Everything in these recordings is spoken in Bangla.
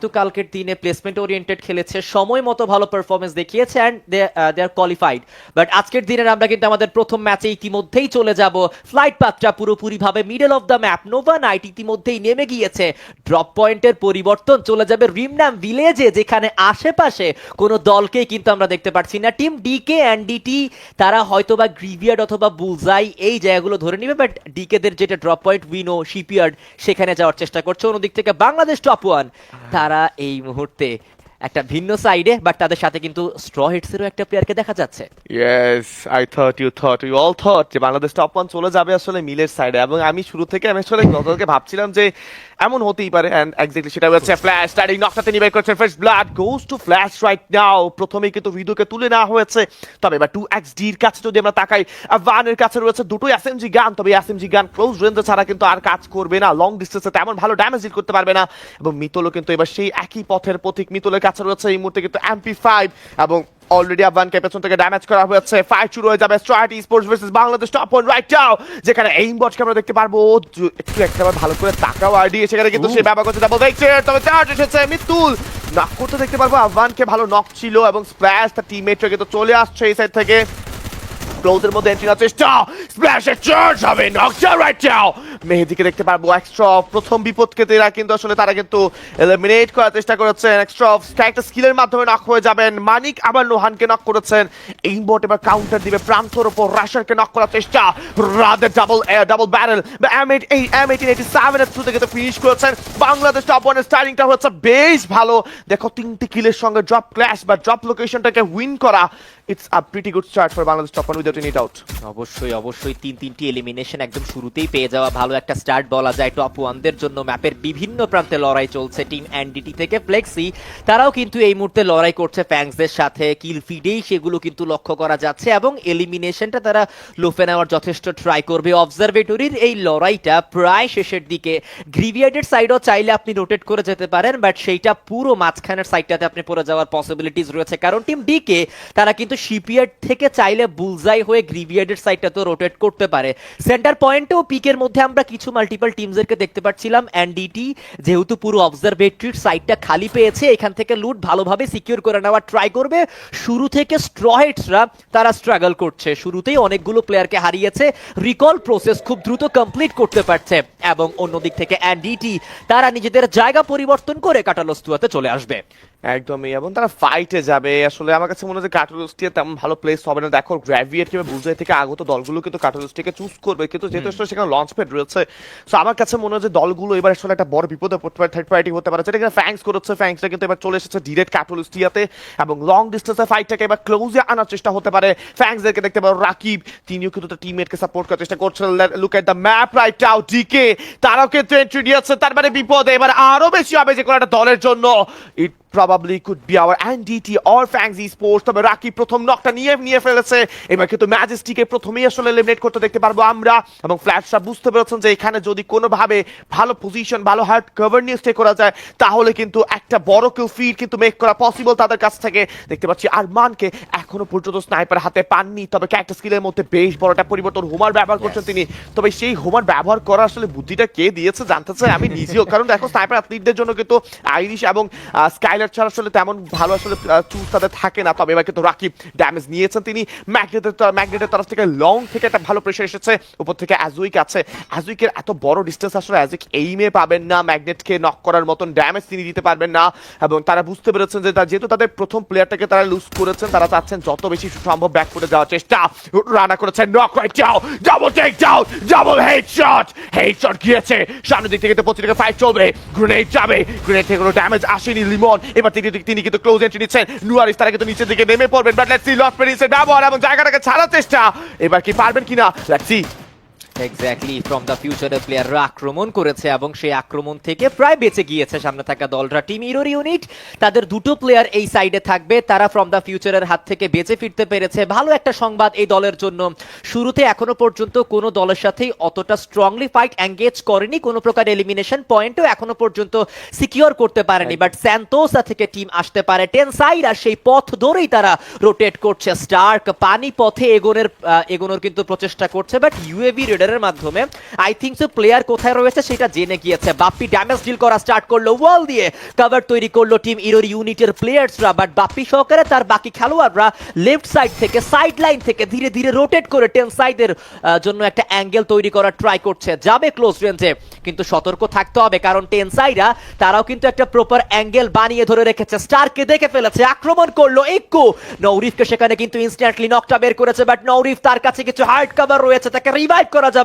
কিন্তু কালকের দিনে প্লেসমেন্ট ওরিয়েন্টেড খেলেছে, সময় মতো ভালো পারফরমেন্স দেখিয়েছে and they are qualified but আজকের দিনের আমরা কিন্তু আমাদের প্রথম ম্যাচে ইতিমধ্যেই চলে যাব। ফ্লাইট পাথটা পুরোপুরিভাবে middle of the map Nova knight ইতিমধ্যেই নেমে গিয়েছে। ড্রপ পয়েন্টের পরিবর্তন চলে যাবে রিমনাম ভিলেজে যেখানে আশেপাশে কোনো দলকেই কিন্তু আমরা দেখতে পাচ্ছি না। টিম ডিকে অ্যান্ড ডিটি তারা হয়তো বা গ্রিভিয়ার্ড অথবা বুলজাই এই জায়গাগুলো ধরে নেবে বাট ডিকেদের যেটা ড্রপ পয়েন্ট উইনো শিপিয়ার্ড সেখানে যাওয়ার চেষ্টা করছে। অন্যদিক থেকে বাংলাদেশ টপ ওয়ান তারা এই মুহূর্তে একটা ভিন্ন সাইডে বাট তাদের সাথে কিন্তু স্ট্র হিটসেরও একটা প্লেয়ারকে দেখা যাচ্ছে। Yes I thought you thought you all thought যে বাংলাদেশ টপ ওয়ান চলে যাবে আসলে মিলের সাইডে এবং আমি শুরু থেকে, আমি আসলে গতকালকে ভাবছিলাম যে এমন হতেই পারে এন্ড এক্স্যাক্টলি সেটা হচ্ছে ফ্ল্যাশ স্টার্টিং নকটাতে নিবে করছে first blood goes to flash right now প্রথমেই কিন্তু ভিডিওকে তুলে নেওয়া হয়েছে, তবে এবার টু এক্স ডির কাছে যদি আমরা তাকাই আফগানের কাছে রয়েছে দুটো এসএমজি গান তবে এসএমজি গান ক্লোজ রেঞ্জে ছাড়া কিন্তু আর কাজ করবে না লং ডিস্টেন্সে তেমন ভালো ড্যামেজ ডিল করতে পারবে না, এবং মিতলও কিন্তু এবার সেই একই পথের পথিক মিতলের কাছে রয়েছে এই মুহূর্তে কিন্তু এমপি ফাইভ এবং অলরেডি আফগানকে পেছন থেকে ড্যামেজ করা হয়েছে। ফাইট শুরু হয়ে যাবে straight sports versus Bangladesh top one right now যেখানে এইম বটকে আমরা দেখতে পারব। একটু একটা ভালো করে তাকাও আইডি সেখানে কিন্তু সে ব্যবহার করছে ডাবল দেখছে তবে চার্জ এসেছে মিতুল নক করতে দেখতে পারব আফগানকে ভালো নক ছিল এবং স্প্ল্যাশ তার টিমমেটরা কিন্তু চলে আসছে এই সাইড থেকে। ক্লোজের মধ্যে এন্ট্রি নেওয়ার চেষ্টা। স্প্ল্যাশে চার্জ হবে নকশা রাইট নাও মেহেদিকে দেখতে পারব এক্সট্রা প্রথম বিপদকে এরা কিন্তু আসলে তারা কিন্তু এলিমিনেট করার চেষ্টা করেছেন। এক্সট্রা একটা স্কিলের মাধ্যমে নক হয়ে যাবেন। মানিক আবার নোহানকে নক করেছেন। এই বট এবার কাউন্টার দিবে প্রান্তর উপর রাশারকে নক করার চেষ্টা। রাদের double double barrel M eight এই এম এইটিন এইটি সেভেন এর থেকে কিন্তু ফিনিশ করেছেন বাংলাদেশ টপ ওয়ানের স্টার্টিংটা হচ্ছে বেশ ভালো। দেখো তিনটি কিলের সঙ্গে ড্রপ ক্ল্যাশ বা ড্রপ লোকেশনটাকে উইন করা। It's a pretty good start for Bangladesh top one without any doubt অবশ্যই অবশ্যই তিন তিনটি এলিমিনেশন একদম শুরুতেই পেয়ে যাওয়া ভালো একটা স্টার্ট বলা যায় টপ ওয়ানদের জন্য। ম্যাপের বিভিন্ন প্রান্তে লড়াই চলছে টিম এনডিটি থেকে ফ্লেক্সি তারাও কিন্তু এই মুহূর্তে লড়াই করছে ফ্যাংসদের সাথে। কিল ফিডেই সেগুলো কিন্তু লক্ষ্য করা যাচ্ছে এবং এলিমিনেশনটা তারা লোফে নেওয়ার যথেষ্ট ট্রাই করবে। অবজারভেটরির এই লড়াইটা প্রায় শেষের দিকে। গ্রিভিয়ার্ডের সাইডও চাইলে আপনি রোটেট করে যেতে পারেন বাট সেইটা পুরো মাঝখানের সাইডটাতে আপনি পড়ে যাওয়ার পসিবিলিটিস রয়েছে। কারণ টিম ডিকে তারা কিন্তু শিপইয়ার্ড থেকে চাইলে বুলজাই হয়ে গ্রিভিয়ার্ডের সাইডটাতেও রোটেট করতে পারে। সেন্টার পয়েন্টেও পিকের মধ্যে আমরা কিছু মাল্টিপল টিমসদেরকে দেখতে পাচ্ছিলাম। এনডিটি যেহেতু পুরো অবজারভেটরির সাইডটা খালি পেয়েছে, এখান থেকে লুট ভালোভাবে সিকিউর করে নেওয়ার ট্রাই করবে। শুরু থেকে স্ট্রহেটসরা তারা স্ট্রাগল করছে। শুরুতেই অনেকগুলো প্লেয়ারকে হারিয়েছে। রিকল প্রসেস খুব দ্রুত কমপ্লিট করতে পারছে। এবং অন্যদিক থেকে এনডিটি তারা নিজেদের জায়গা পরিবর্তন করে কাটালস্তুয়াতে চলে আসবে। একদমই এবং তারা ফাইটে যাবে। আসলে আমার কাছে মনে হয় যে কাটুলস্টিয়া তেমন ভালো প্লেস হবে না। দেখো গ্র্যাভিয়েট কিংবা বুলজাই থেকে আগত দলগুলো কিন্তু কাটুলস্টিকে চুজ করবে। কিন্তু যেহেতু সেখানে লঞ্চ প্যাড রয়েছে সো আমার কাছে মনে হয় যে দলগুলো এবার আসলে একটা বড় বিপদে পড়তে পারে থার্ড পার্টি হতে পারে। যেটা কিনা ফ্যাংস করেছে। ফ্যাংসটা কিন্তু এবার চলে এসেছে ডিরেক্ট কাটুলস্টিয়াতে এবং লং ডিস্টেন্সে ফাইটটাকে এবার ক্লোজে আনার চেষ্টা হতে পারে। ফ্যাংসদেরকে দেখতে পারো রাকিব তিনিও কিন্তু তার টিমমেটকে সাপোর্ট করার চেষ্টা করছেন। Look at the map right আউ ডিকে তারাও কিন্তু এন্ট্রি নিয়েছে, তার মানে বিপদে। এবার আরও বেশি হবে যে কোনো একটা দলের জন্য। ইট probably could be our NDT or Fangs Esports তবে রাকি প্রথম নকটা নিয়ে নিয়ে ফেলেছে। এবার কিন্তু ম্যাজেস্টিকে প্রথমেই আসলে এলিমিনেট করতে দেখতে পারব আমরা এবং ফ্ল্যাশরা বুঝতে পেরেছেন যে এখানে যদি কোনোভাবে ভালো পজিশন ভালো হার্ড কভার নিয়ে স্টে করা যায় তাহলে কিন্তু একটা বড় কেউ ফিড কিন্তু মেক করা পসিবল তাদের কাছ থেকে। দেখতে পাচ্ছি আরমানকে এখনও পর্যন্ত স্নাইপার হাতে পাননি তবে ক্যারেক্টার স্কিলের মধ্যে বেশ বড় একটা পরিবর্তন হোমার ব্যবহার করছেন তিনি। তবে সেই হোমার ব্যবহার করা আসলে বুদ্ধিটা কে দিয়েছে জানতে চাই আমি নিজেও কারণ দেখো স্নাইপার অ্যাথলিটদের জন্য কিন্তু আইরিশ এবং স্কাইলার ছাড়া আসলে তেমন ভালো আসলে চুজ তাদের থাকে না। তবে এবার কিন্তু রাকিব ড্যামেজ নিয়েছেন তিনি। ম্যাগনেটের ম্যাগনেটের তরফ থেকে লং থেকে একটা ভালো প্রেশার এসেছে। উপর থেকে অ্যাজুইক আছে। অ্যাজুইকের এত বড় ডিস্টেন্স আসলে অ্যাজুইক এইমে পাবেন না। ম্যাগনেটকে নক করার মতন ড্যামেজ তিনি দিতে পারবেন না। এবং তারা বুঝতে পেরেছেন যে যেহেতু তাদের প্রথম প্লেয়ারটাকে তারা লুজ করেছেন, তারা চাচ্ছেন যত বেশি সম্ভব ব্যাক করে যাওয়ার চেষ্টা। রানা করেছেন নক রাইট যাও double take down double headshot headshot গিয়েছে। সামনের দিক থেকে তো প্রতিদিকে ফাইট চলবে। গ্রেনেড যাবে। গ্রেনেড থেকে কোনো ড্যামেজ আসেনি লিমন। এবার তিনি তিনি কিন্তু ক্লোজ এন্ট্রি নিচ্ছেন। নুয়ারিস তারা কিন্তু নিচের দিকে নেমে পড়বেন বাট লেটস সি লস পেরিসের ব্যবহার এবং জায়গাটাকে ছাড়ার চেষ্টা। এবার কি পারবেন কিনা? Let's see exactly from the ফিউচারের প্লেয়াররা আক্রমণ করেছে এবং সেই আক্রমণ থেকে প্রায় বেঁচে গিয়েছে সামনে থাকা দলরা। টিম ইরোর ইউনিট তাদের দুটো প্লেয়ার এই সাইডে থাকবে। তারা ফ্রম দ্য ফিউচারের হাত থেকে বেঁচে ফিরতে পেরেছে। ভালো একটা সংবাদ এই দলের জন্য। শুরুতে এখনও পর্যন্ত কোনো দলের সাথেই অতটা স্ট্রংলি ফাইট এঙ্গেজ করেনি। কোনো প্রকার এলিমিনেশন পয়েন্টও এখনও পর্যন্ত সিকিউর করতে পারেনি। বাট স্যান্তোসা থেকে টিম আসতে পারে। টেন সাইড আর সেই পথ ধরেই তারা রোটেট করছে। স্টার্ক পানি পথে এগোনের এগোনোর কিন্তু প্রচেষ্টা করছে। বাট ইউএভি রেডার প্লেয়ারের মাধ্যমে। আই থিঙ্ক সো প্লেয়ার কোথায় রয়েছে সেটা জেনে গিয়েছে। বাপ্পি ড্যামেজ ডিল করা স্টার্ট করল ওয়াল দিয়ে কভার তৈরি করল টিম ইরোর ইউনিটের প্লেয়ার্সরা বাট বাপ্পি সহকারে তার বাকি খেলোয়াড়রা লেফট সাইড থেকে সাইড লাইন থেকে ধীরে ধীরে রোটেট করে টেন সাইডের জন্য একটা অ্যাঙ্গেল তৈরি করার ট্রাই করছে। যাবে ক্লোজ রেঞ্জে কিন্তু সতর্ক থাকতে হবে, কারণ টেন সাইডরা তারাও কিন্তু একটা প্রপার অ্যাঙ্গেল বানিয়ে ধরে রেখেছে। স্টারকে দেখে ফেলেছে, আক্রমণ করল একটু। নৌরিফকে সেখানে কিন্তু ইনস্ট্যান্টলি নকটা বের করেছে বাট নৌরিফ তার কাছে কিছু হার্ড কভার রয়েছে, তাকে রিভাইভ করা যাবে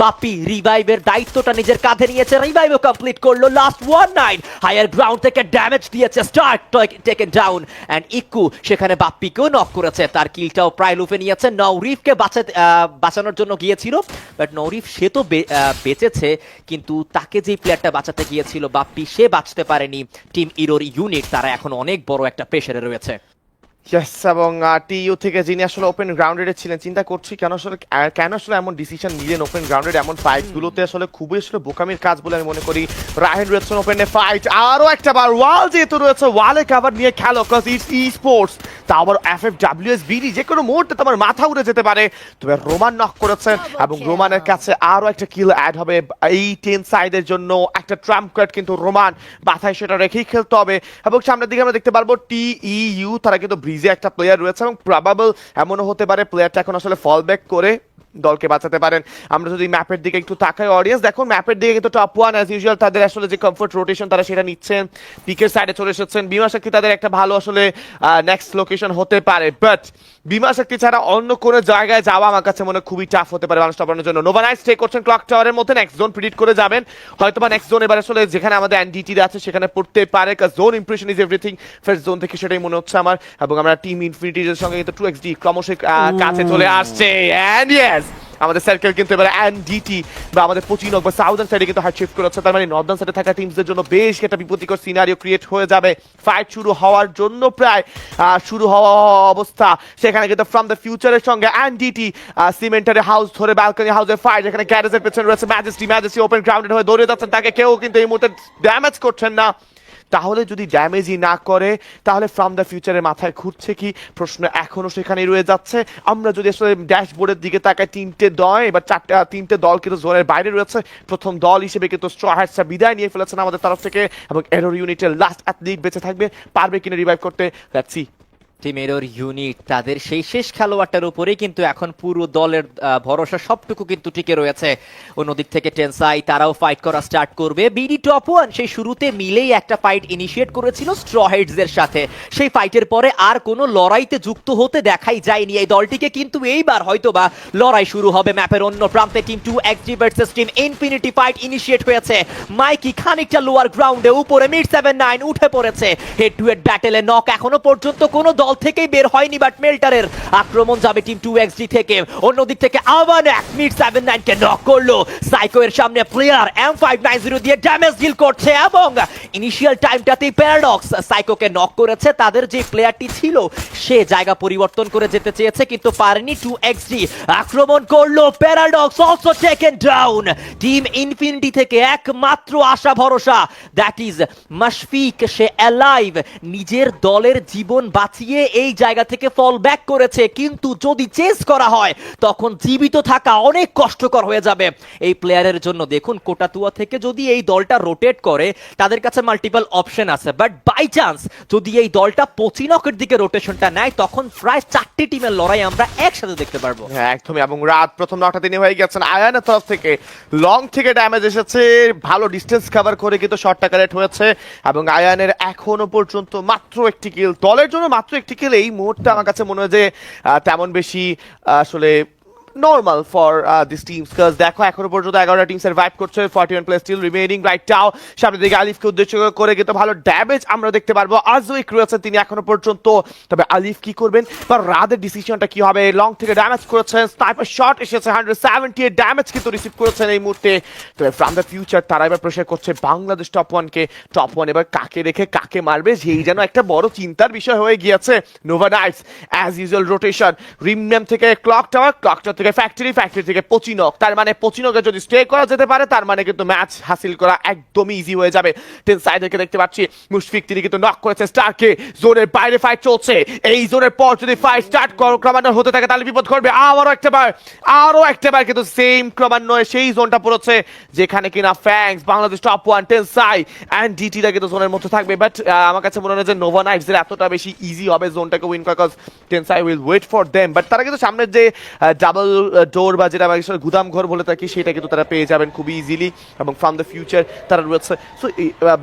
বাপ্পি রিভাইভের দায়িত্বটা নিজের কাঁধে নিয়েছে রিভাইভও কমপ্লিট করল last one nine higher ground থেকে ড্যামেজ দিয়েছে স্টার্ট টেকেন ডাউন অ্যান্ড ইকু সেখানে বাপ্পিকেও নক করেছে, তার কিলটাও প্রায় লুফে নিয়েছে। নৌরিফকে বাঁচাতে বাঁচানোর জন্য গিয়েছিল বাট নৌরিফ সে তো বেঁচেছে, কিন্তু তাকে যে প্লেয়ারটা বাঁচাতে গিয়েছিল, বাপ্পি সে বাঁচতে পারেনি। টিম ইরোর ইউনিট তারা এখন অনেক বড় একটা প্রেশারে রয়েছে। ইয়েস এবং টিইউ থেকে যিনি আসলে ওপেন গ্রাউন্ডেডে ছিলেন চিন্তা করছি কেন আসলে কেন আসলে এমন ডিসিশন নিলেন ওপেন গ্রাউন্ডেড এমন ফাইট গুলোতে? আসলে খুবই আসলে বোকামির কাজ বলে আমি মনে করি। রাহেন রয়েছেন ওপেনে ফাইট আরও একটা বার ওয়াল যেহেতু রয়েছে ওয়ালে কাভার নিয়ে খেলো কজ ইটস ই স্পোর্টস তা আবার F F W S BD যে কোনো মুহূর্তে তোমার মাথা উড়ে যেতে পারে। তবে রোমান নক করেছেন এবং রোমানের কাছে আরও একটা কিল অ্যাড হবে। এই টেন সাইডের জন্য একটা ট্রাম্প কার্ড কিন্তু রোমান মাথায় সেটা রেখেই খেলতে হবে। এবং সামনের দিকে আমরা দেখতে পারব টি ইউ তারা কিন্তু ব্রিজে একটা প্লেয়ার রয়েছে এবং প্রবাবল এমনও হতে পারে প্লেয়ারটা এখন আসলে ফল ব্যাক করে দলকে বাঁচাতে পারেন। আমরা যদি ম্যাপের দিকে একটু তাকাই অডিয়েন্স দেখো, ম্যাপের দিকে কিন্তু টপ ওয়ান অ্যাজ ইউজুয়াল তাদের আসলে যে কমফোর্ট রোটেশন তারা সেটা নিচ্ছেন পিকের সাইডে চলে এসেছেন। বিমা শক্তি তাদের একটা ভালো আসলে নেক্সট লোকেশন হতে পারে। বাট বিমা শক্তি ছাড়া অন্য কোনো জায়গায় যাওয়া আমার কাছে মনে খুবই টাফ হতে পারে মানুষ টপানোর জন্য। নোভানাইট স্টে করছেন ক্লক টাওয়ারের মধ্যে। নেক্সট জোন প্রিডিক্ট করে যাবেন। হয়তো বা নেক্সট জোন এবার আসলে যেখানে আমাদের এনডিটি আছে সেখানে পড়তে পারে zone impression is everything first zone থেকে সেটাই মনে হচ্ছে আমার। এবং আমরা টিম ইনফিনিটির সঙ্গে কিন্তু টু এক্স ডি ক্রমশ কাছে চলে আসছে। অ্যান্ড ইয়েস আমাদের সার্কেল কিন্তু এবার এনডিটি বা আমাদের পচিনক বা সাউদার্ন সাইডে কিন্তু হার্ড শিফট করেছে। তার মানে নর্দার্ন সাইডে থাকা টিমসদের জন্য বেশ একটা বিপত্তিকর সিনারিও ক্রিয়েট হয়ে যাবে। ফাইট শুরু হওয়ার জন্য প্রায় শুরু হওয়া অবস্থা। সেখানে কিন্তু ফ্রম দ্য ফিউচারের সঙ্গে এনডিটি সিমেন্টারে হাউস ধরে ব্যালকনি হাউসের ফাইট যেখানে গ্যারেজের পেছনে রয়েছে ম্যাজেস্টি ম্যাজেস্টি ওপেন গ্রাউন্ডেড হয়ে দৌড়ে যাচ্ছেন। তাকে কেউ কিন্তু এই মুহূর্তে ড্যামেজ করছেন না। তাহলে যদি ড্যামেজই না করে, তাহলে ফ্রম দ্য ফিউচারের মাথায় ঘুরছে কি? প্রশ্ন এখনও সেখানেই রয়ে যাচ্ছে। আমরা যদি আসলে ড্যাশবোর্ডের দিকে তাকাই, তিনটে দল, এবার চারটে, তিনটে দল কিন্তু জোরের বাইরে রয়েছে। প্রথম দল হিসেবে কিন্তু স্ট্র হ্যাটসা বিদায় নিয়ে ফেলেছেন আমাদের তরফ থেকে এবং এরোর ইউনিটের লাস্ট অ্যাথলিট বেঁচে থাকবে। পারবে কিনা রিভাইভ করতে? লেটস সি টিম এরোর ইউনিট তাদের সেই শেষ খেলোয়াড়টার উপরেই কিন্তু এখন পুরো দলের ভরসা সবটুকু কিন্তু টিকে রয়েছে। অন্যদিক থেকে টেনসাই তারাও ফাইট করা স্টার্ট করবে। বিডি টপ ওয়ান সেই শুরুতে মিলেই একটা ফাইট ইনিশিয়েট করেছিল স্ট্র হেডসদের সাথে। সেই ফাইটের পরে আর কোনো লড়াইতে যুক্ত হতে দেখাই যায়নি এই দলটিকে, কিন্তু এইবার হয়তো বা লড়াই শুরু হবে ম্যাপের অন্য প্রান্তে। Team two XG versus team infinity fight initiate হয়েছে। মাইকি খানিকটা লোয়ার গ্রাউন্ডে উপরে মিড সেভেন নাইন উঠে পড়েছে। হেড টু হেড ব্যাটেলে নক এখনও পর্যন্ত কোনো দল থেকেই বের হয়নি বাট মেল্টারের আক্রমণ যাবে টিম টু এক্সজি থেকে। অন্যদিক থেকে আবার এক মিড সেভেন নাইন কে নক করল। সাইকো এর সামনে player M five nine zero দিয়ে ড্যামেজ ডিল করছে এবং ইনিশিয়াল টাইমটাতেই প্যারাডক্স সাইকোকে নক করেছে। তাদের যে প্লেয়ারটি ছিল, সে জায়গা পরিবর্তন করে যেতে চেয়েছে, কিন্তু পারেনি টু এক্সজি আক্রমণ করল paradox also taken down team infinity থেকে একমাত্র আশা, ভরসা। দ্যাট ইজ মাশফিক সে অ্যালাইভ নিজের দলের জীবন বাঁচিয়ে এই জায়গা থেকে ফল ব্যাক করেছে। কিন্তু যদি চেস করা হয়, তখন জীবিত থাকা অনেক কষ্টকর হয়ে যাবে। এই প্লেয়ারের জন্য দেখুন, কোটাতুয়া থেকে যদি এই দলটা রোটেট করে, তাদের কাছে মাল্টিপল অপশন আছে। বাট বাই চান্স যদি এই দলটা পচিনকের দিকে রোটেশনটা নেয়, তখন প্রায় চারটি টিমের লড়াই আমরা একসাথে দেখতে পারব। হ্যাঁ একদমই। এবং রাত প্রথম নটা দিনে হয়ে গেছেন আয়ানের তরফ থেকে। লং থেকে ড্যামেজ এসেছে, ভালো ডিস্টেন্স কভার করে কিন্তু শর্টটা কারেক্ট হয়েছে। এবং আয়ানের এখনও পর্যন্ত মাত্র একটি কিল দলের জন্য মাত্র কিল এই মুহূর্তে আমার কাছে মনে হয় যে তেমন বেশি আহ, আসলে নর্মাল ফর দিস টিমস কাজ দেখো, এখনও পর্যন্ত এগারোটা টিম সার্ভাইভ করছে forty one place still remaining right টাও দিকে আলিফকে উদ্দেশ্য করে কিন্তু ভালো ড্যামেজ আমরা দেখতে পারব। আজউইক রয়েছে তিনি এখনও পর্যন্ত। তবে আলিফ কি করবেন? বা রাদের ডিসিশনটা কি হবে? লং থেকে ড্যামেজ করেছেন স্নাইপার শট এসেছে হান্ড্রেড সেভেন্টি ড্যামেজ কিন্তু রিসিভ করেছেন এই মুহূর্তে। তবে ফ্রম দ্য ফিউচার তারা এবার প্রেশার করছে বাংলাদেশ টপ ওয়ানকে টপ ওয়ান এবার কাকে রেখে কাকে মারবে? সেই যেন একটা বড় চিন্তার বিষয় হয়ে গিয়েছে। Nova knights as usual rotation রিমনেম থেকে ক্লক টাওয়ার ক্লক টাওয়ার থেকে থেকে ফ্যাক্টরি ফ্যাক্টরি থেকে পচিনক। তার মানে পচিনকে যদি স্টে করা যেতে পারে, তার মানে কিন্তু ম্যাচ হাসিল করা একদমই ইজি হয়ে যাবে। টেন সাইডেরকে দেখতে পাচ্ছি, মুশফিক তিনি কিন্তু নক করেছে স্টারকে জোনের বাইরে ফাইট চলছে। এই জোনের পর যদি ফাইট স্টার্ট ক্রমান্বয় হতে থাকে, তাহলে বিপদ ঘটবে আবারও একটা বার। আরও একটা বার কিন্তু সেম ক্রমান্বয়ে সেই জোনটা পড়েছে, যেখানে কিনা fangs Bangladesh top one Tensai and ডিটিটা কিন্তু জোনের মধ্যে থাকবে। বাট আমার কাছে মনে হয় যে নোভা নাইটসের এতটা বেশি ইজি হবে জোনটাকে উইন করা Tensai will wait for them but তারা কিন্তু সামনের যে ডাবল ডোর বা যেটা আমরা গুদাম ঘর বলে থাকি, সেটা কিন্তু তারা পেয়ে যাবেন খুবই ইজিলি এবং ফ্রম দ্য ফিউচার তারা রয়েছে। সো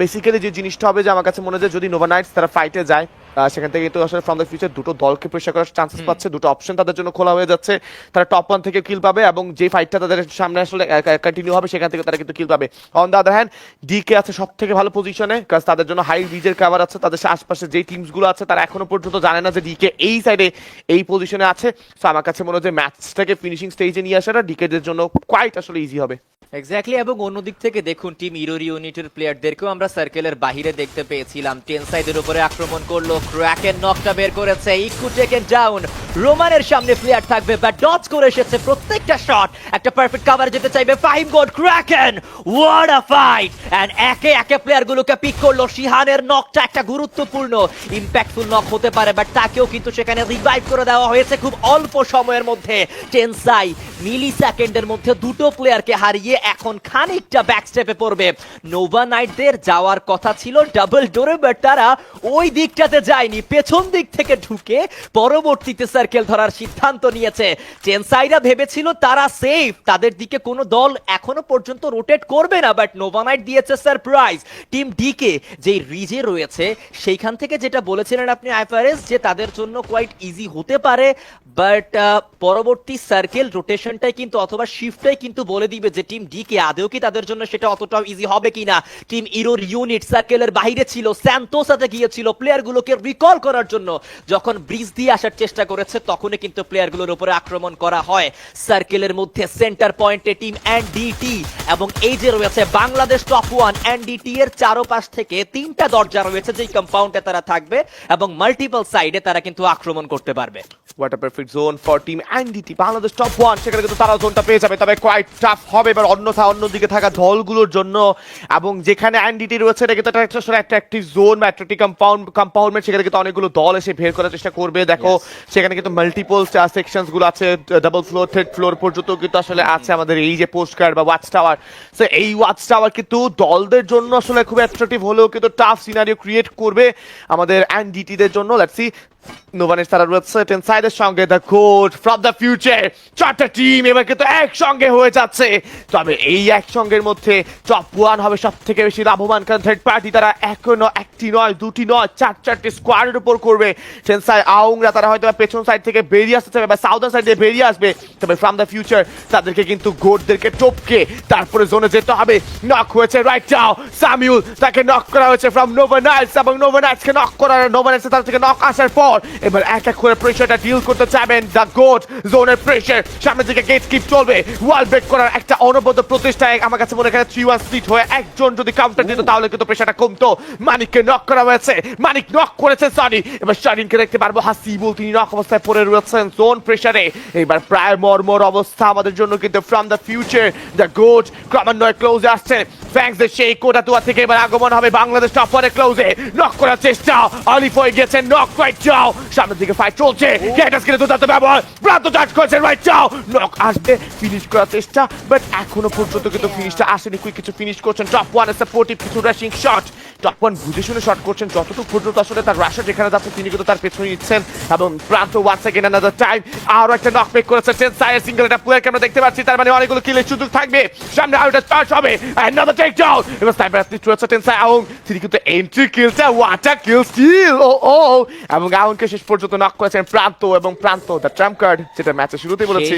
বেসিক্যালি যে জিনিসটা হবে যে আমার কাছে মনে হয় যদি নোভা নাইটস তারা ফাইটে যায় সেখান থেকে কিন্তু আসলে ফ্রম দ্য ফিউচার দুটো দলকে প্রেশার করার চান্সেস পাচ্ছে। দুটো অপশন তাদের জন্য খোলা হয়ে যাচ্ছে। তারা টপ ওয়ান থেকে কিল পাবে এবং যে ফাইটটা তাদের সামনে আসলে কন্টিনিউ হবে সেখান থেকে তারা কিন্তু কিল পাবে। On the other hand DK আছে সব থেকে ভালো পজিশনে কাজ তাদের জন্য হাই রিজের কাভার আছে। তাদের আশপাশে যে টিমসগুলো আছে তারা এখনও পর্যন্ত জানে না যে ডিকে এই সাইডে এই পজিশনে আছে। সো আমার কাছে মনে হয় যে ম্যাচটাকে ফিনিশিং স্টেজে নিয়ে আসাটা ডিকেদের জন্য কোয়াইট আসলে ইজি হবে। এক্স্যাক্টলি এবং অন্যদিক থেকে দেখুন টিম ইরোর ইউনিটের প্লেয়ারদেরকেও আমরা সার্কেলের বাহিরে দেখতে পেয়েছিলাম। টেন সাইডের উপরে আক্রমণ করল ক্র্যাকের নকটা বের করেছে ইকু টেকেন ডাউন রোমানের সামনে প্লেয়ার থাকবে বা ডচ করে এসেছে প্রত্যেকটা শট একটা পারফেক্ট কভার যেতে চাইবে five god Kraken. What a fight and AK AK প্লেয়ারগুলোকে pick করল। শিহানের নকটা একটা গুরুত্বপূর্ণ ইম্প্যাক্টফুল নক হতে পারে বাট তাকেও কিন্তু সেখানে রিভাইভ করে দেওয়া হয়েছে খুব অল্প সময়ের মধ্যে। টেনসাই মিলি সেকেন্ডের মধ্যে দুটো প্লেয়ারকে হারিয়ে এখন খানিকটা ব্যাক স্টেপে পড়বে। নোভা নাইটদের যাওয়ার কথা ছিল ডাবল ডোরে বাট তারা ওই দিকটাতে যায়নি। পেছন দিক থেকে ঢুকে পরবর্তীতে সার্কেল ধরার সিদ্ধান্ত নিয়েছে। চেনসাইরা ভেবেছিল তারা সেফ তাদের দিকে কোনো দল এখনও পর্যন্ত রোটেট করবে না বাট নোভা নাইট দিয়েছে সারপ্রাইজ টিম ডিকে যেই রিজে রয়েছে, সেইখান থেকে যেটা বলেছিলেন আপনি আইফারেস যে তাদের জন্য কোয়াইট ইজি হতে পারে বাট পরবর্তী সার্কেল রোটেশনটাই কিন্তু অথবা শিফটটাই কিন্তু বলে দিবে যে টিম ডি কে। আদেও কি তাদের জন্য সেটা অতটাও ইজি হবে কিনা? টিম ইরোর ইউনিট সার্কেলের বাইরে ছিল স্যান্তোসাতে গিয়েছিল প্লেয়ারগুলোকে রিকল করার জন্য, যখন ব্রিজ দিয়ে আসার চেষ্টা করেছে। তখনই কিন্তু প্লেয়ারগুলোর উপরে আক্রমণ করা হয়। সার্কেলের মধ্যে সেন্টার পয়েন্টে টিম এনডিটি এবং এই যে রয়েছে বাংলাদেশ টপ ওয়ান এনডিটি এর চারোপাশ থেকে তিনটা দরজা রয়েছে যেই কম্পাউন্ডে তারা থাকবে এবং মাল্টিপল সাইডে তারা কিন্তু আক্রমণ করতে পারবে। What a perfect zone for team NDT Bangladesh top one সেখানে কিন্তু তারা জোনটা পেয়ে যাবে। তবে কোয়াইট টাফ হবে। এবার অন্যথা অন্যদিকে থাকা দলগুলোর জন্য এবং যেখানে এনডিটি রয়েছে এটা কিন্তু একটা অ্যাক্টিভ জোন বা একটা কম্পাউন্ড কম্পাউন্ডমেন্ট সেখানে কিন্তু অনেকগুলো দল এসে বের করার চেষ্টা করবে। দেখো সেখানে কিন্তু মাল্টিপল সেকশনসগুলো আছে। ডাবল ফ্লোর থার্ড ফ্লোর পর্যন্ত কিন্তু আসলে আছে আমাদের এই যে পোস্ট কার্ড বা ওয়াচ টাওয়ার সো এই ওয়াচ টাওয়ার কিন্তু দলদের জন্য আসলে খুব অ্যাট্রাকটিভ হলেও কিন্তু টাফ সিনারিও ক্রিয়েট করবে আমাদের এনডিটিদের জন্য। লেটস সি তারা রয়েছে টেন সাইডের সঙ্গে the coach from the future চারটা টিম এবার কিন্তু একসঙ্গে হয়ে যাচ্ছে। তবে এই একসঙ্গের মধ্যে টপ ওয়ান হবে সব থেকে বেশি লাভবান কারণ থার্ড পার্টি তারা এখনও একটি নয়, দুটি নয়, চার, চারটি স্কোয়াডের উপর করবে। টেন সাইড আউংরা তারা হয়তো পেছন সাইড থেকে বেরিয়ে আসতে চাবে বা সাউদার্ন সাইড দিয়ে বেরিয়ে আসবে। তবে ফ্রম দ্য ফিউচার তাদেরকে কিন্তু গোটদেরকে টপকে তারপরে জোনে যেতে হবে। নক হয়েছে রাইট নাও সামিউল তাকে নক করা হয়েছে ফ্রম নোভা এবং নোভা নক করার নোভা তার থেকে নক আসার পর এবার এক এক করে প্রেশারটা ডিল করতে চাবেন দ্য গোট জোনের প্রেশার সামনের দিকে গেট কিপ চলবে। ওয়াল ব্রেক করার একটা অনবদ্য প্রচেষ্টায় আমার কাছে মনে হয় থ্রি ওয়ান স্প্লিট হয়ে একজন যদি কাউন্টার দিত, তাহলে কিন্তু প্রেশারটা কমতো। মানিককে নক করা হয়েছে। মানিক নক করেছে সরি এবার শারিনকে দেখতে পারব। হাসিবুল, তিনি নক অবস্থায় পড়ে রয়েছেন জোন প্রেশারে এবার প্রায় মর্মর অবস্থা আমাদের জন্য কিন্তু from the future the goat ক্রমান্বয়ে ক্লোজ আসছে। ফ্যাংসের সেই কোটা তুয়া থেকে এবার আগমন হবে বাংলাদেশ টপারে ক্লোজে নক করার চেষ্টা। অলিফ হয়ে গেছে নক রাইট চাও সামনের দিকে ফাইট চলছে। ক্যাটাস কিনে দুর্দান্ত ব্যবহার। প্রান্ত চার্জ করেছে রাইট চাও নক আসবে ফিনিশ করার চেষ্টা। বাট এখনও পর্যন্ত কিন্তু ফিনিশটা আসেনি। কুইক কিছু ফিনিশ করছেন। টপ ওয়ান সাপোর্টিভ কিছু র্যাশিং শট টপ ওয়ান বুঝে শুনে শট করছেন। যতটুকু পর্যন্ত আসলে তার রাশা যেখানে যাচ্ছে, তিনি কিন্তু তার পেছনে নিচ্ছেন। এবং প্রান্ত ওয়ান সেকেন্ড আনাদার টাইম আরও একটা নক পেক করেছে টেন সাইড সিঙ্গেল একটা প্লেয়ারকে আমরা দেখতে পাচ্ছি? তার মানে অনেকগুলো কিলের সুযোগ থাকবে। সামনে আরও একটা চার্জ হবে। Another down. এবার স্নাইপার অ্যাথলিট রয়েছে টেন সাইড আউং তিনি কিন্তু এন্ট্রি কিলটা ওয়াটার কিল স্টিল ও ও এবং আউনকে শেষ পর্যন্ত নক করেছেন প্রান্ত এবং প্রান্ত দ্য ট্রাম্প কার্ড যেটা ম্যাচের শুরুতেই বলেছি।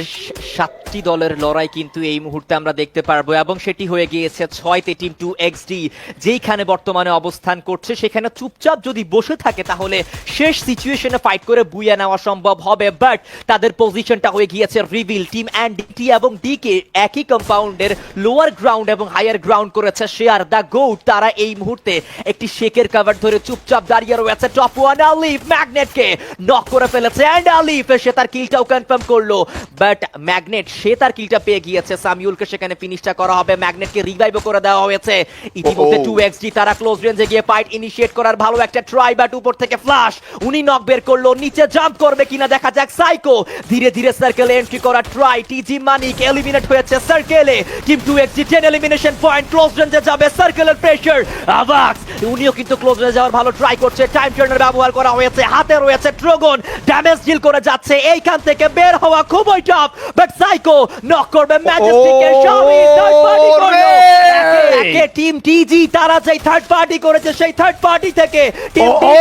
সাতটি দলের লড়াই কিন্তু এই মুহূর্তে আমরা দেখতে পারব এবং সেটি হয়ে গিয়েছে ছয়তে টিম টু এক্স ডি যেইখানে বর্তমানে অবস্থান করছে। সেখানে চুপচাপ যদি বসে থাকে তাহলে শেষ সিচুয়েশনে ফাইট করে বুইয়া নেওয়া সম্ভব হবে বাট তাদের পজিশনটা হয়ে গিয়েছে রিভিল টিম অ্যান্ড ডিটি এবং ডিকে একই কম্পাউন্ডের লোয়ার গ্রাউন্ড এবং হায়ার গ্রাউন্ড করেছে শেয়ার দ্য গোট তারা এই মুহূর্তে একটি শেকের কভার ধরে চুপচাপ দাঁড়িয়ে রয়েছে। টপ ওয়ান আলিফ ম্যাগনেটকে নক করে ফেলেছে। অ্যান্ড আলিফ সে তার কিলটাও কনফার্ম করল। বাট ম্যাগনেট সে তার কিলটা পেয়ে গিয়েছে। সামিউলকে সেখানে ফিনিশটা করা হবে। ম্যাগনেটকে রিভাইভও করে দেওয়া হয়েছে। ইতিমধ্যে। টু এক্সজি তারা ক্লোজ রেঞ্জে গিয়ে ফাইট ইনিশিয়েট করার ভালো একটা ট্রাই বাট উপর থেকে ফ্লাশ উনি নক বের করল। নিচে জাম্প করবে কিনা দেখা যাক। সাইকো ধীরে ধীরে সার্কেলে এন্ট্রি করা ট্রাই টিজি মানিক এলিমিনেট হয়েছে সার্কেলে কিন্তু two ten elimination point close রেঞ্জে যাবে সার্কেলের প্রেশার আবাক্স উনিও কিন্তু ক্লোজ রেঞ্জে যাওয়ার ভালো ট্রাই করছে। টাইম টার্নার ব্যবহার করা হয়েছে হাতে রয়েছে ট্রোগন ড্যামেজ ডিল করে যাচ্ছে। এইখান থেকে বের হওয়া খুবই টাফ বাট সাইকো নক করবে ম্যাজেস্টিকের শামি থার্ড পার্টি করল। একে টিম টিজি তারা যেই থার্ড পার্টি করেছে সেই থার্ড পার্টি থেকে টিম ও, ও!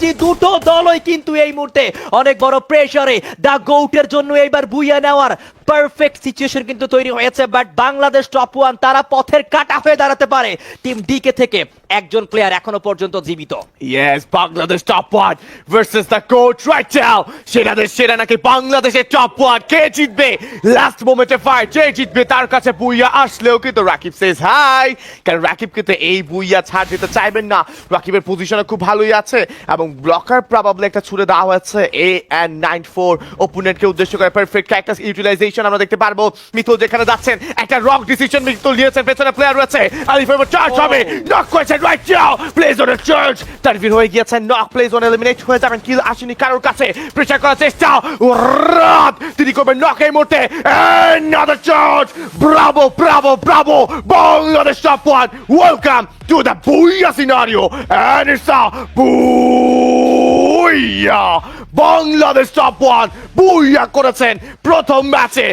টি দুটো দলই কিন্তু এই মুহূর্তে অনেক বড় প্রেসারে দা গৌটের জন্য এইবার বুইয়া নেওয়ার পারফেক্ট সিচুয়েশন কিন্তু তৈরি হয়েছে বাট বাংলাদেশ টপ ওয়ান তারা পথের কাটা হয়ে দাঁড়াতে পারে। টিম ডিকে থেকে একজন প্লেয়ার এখনও পর্যন্ত জীবিত। Yes, Bangladesh top one versus the coach right now. সেরাদের সেরা নাকি বাংলাদেশের টপ ওয়ান কে জিতবে? লাস্ট মোমেন্টে ফাইট কে জিতবে তার কাছে বুইয়া আসলেও কিন্তু রাকিব সেজ হাই কারণ রাকিব কিন্তু এই বুইয়া ছাড় দিতে চাইবেন না? রাকিবের পজিশনে খুব ভালোই আছে এবং ব্লকার প্রবাবলি একটা ছুড়ে দেওয়া হয়েছে। এ এন্ড নাইন ফোর ওপোনেন্টকে উদ্দেশ্য করে পারফেক্ট ক্যারেক্টার ইউটিলাইজেশন আমরা দেখতে পারব। মিতুল যেখানে যাচ্ছেন একটা রক ডিসিশন মিতুল নিয়েছেন পেছনে প্লেয়ার রয়েছে আলিফের চার্জ হবে নক করেছেন রাইট নাও প্লেজ অন চার্জ তানভীর হয়ে গিয়েছেন নক প্লেজ অন এলিমিনেট হয়ে যাবেন কিল আসেনি কারোর কাছে প্রেসার করার চেষ্টা রাত তিনি করবেন নক এই মুহূর্তে another charge bravo bravo bravo. Bangladesh top one welcome to the booyah scenario and it's a booyah Bangladesh top one booyah করেছেন প্রথম ম্যাচে